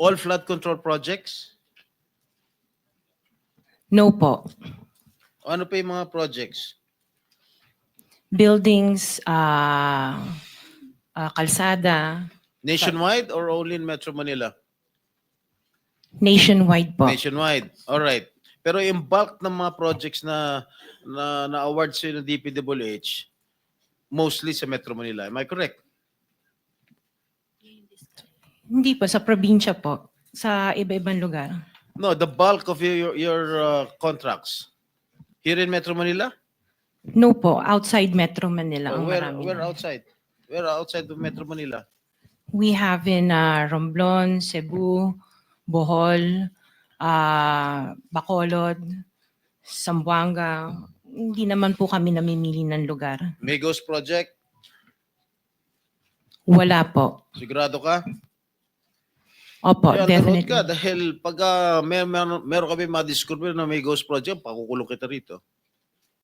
All flood control projects? No po. Ano pa yung mga projects? Buildings, ah, ah, kalsada, Nationwide or only in Metro Manila? nationwide po. Nationwide. All right. Pero yung bulk ng mga projects na na na-award sa ng DPWH, mostly sa Metro Manila. Am I correct? Hindi po, sa probinsya po. Sa iba-ibang lugar. No, the bulk of your your uh, contracts here in Metro Manila? No po, outside Metro Manila ang where marami. where na. outside? Where outside of Metro Manila? We have in ah, Romblon, Cebu, Bohol, ah, Bacolod, Zamboanga. Hindi naman po kami namimili ng lugar. Migos project? Wala po. Sigurado ka? Opo, Kaya nanood definitely. ka dahil pag uh, mer mer meron kami ma-discover na may ghost project, pakukulong kita rito.